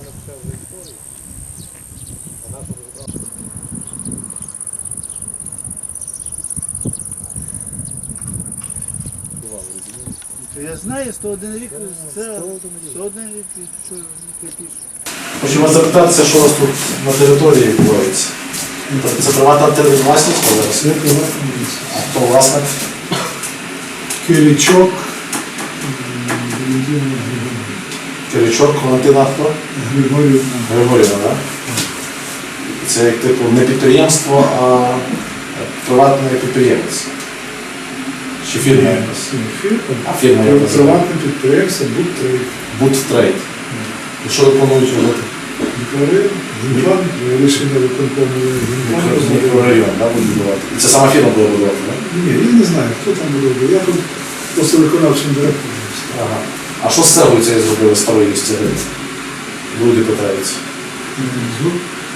розібрана вся вже історія. Я знаю, 101 рік це 101 рік і що пише. Хочу вас запитатися, що у вас тут на території відбувається. Тобто це приватна територія власність коли вас? Це приватна місце. А хто власник? Киричок, Володимир Киричок, Валентина хто? Григорівна. Григорівна, так? Це як типу не підприємство, а приватний підприємець. Чи фірма якась? Фірма. А фірма як? Приватне підприємство «Будтрейд». Будтрейд. І що ви плануєте робити? Мікрорайон, рішення виконкому. Мікрорайон, да, буде будувати. І це сама фірма буде будувати, так? Ні, я не знаю, хто там буде. Я тут просто виконавчим директором. Ага. А що з цегою цією зробили старої цегли? Люди питаються.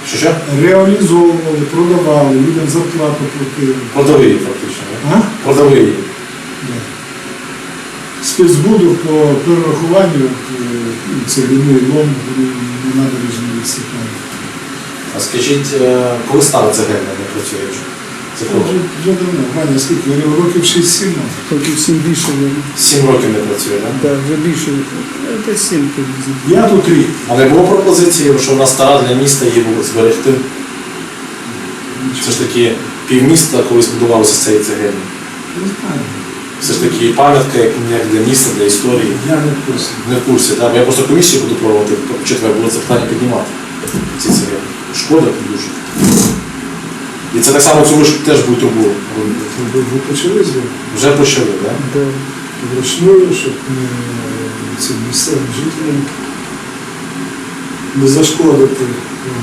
Що що? Реалізовували, продавали, людям зарплату платили. Продали її фактично, так? Продали її. Спецбуду по перерахуванню е, цегляний лом на набережній Степані. А скажіть, е, коли стара цегельня не працює? Це Вже, коли? вже давно, Ваня, скільки? Років 6-7. Років 7 більше. Сім років не працює, так? Так, вже більше. Е, Десь 7 приблизно. Я тут рік. А не було пропозиції, що вона стара для міста її було зберегти? Все ж таки півміста колись будувалося з цієї цегельні. Не знаю. Все ж таки пам'ятка як для міста, для історії. Я не в курсі. Не в курсі, так? Бо я просто комісію буду проводити, в четвер було це питання піднімати. Ці цегельні. Шкода дуже. І це так само цьому ж теж трубу робити. Ви почали з? Вже почали, так? Да. вручную, щоб не цим місцевим жителям не зашкодити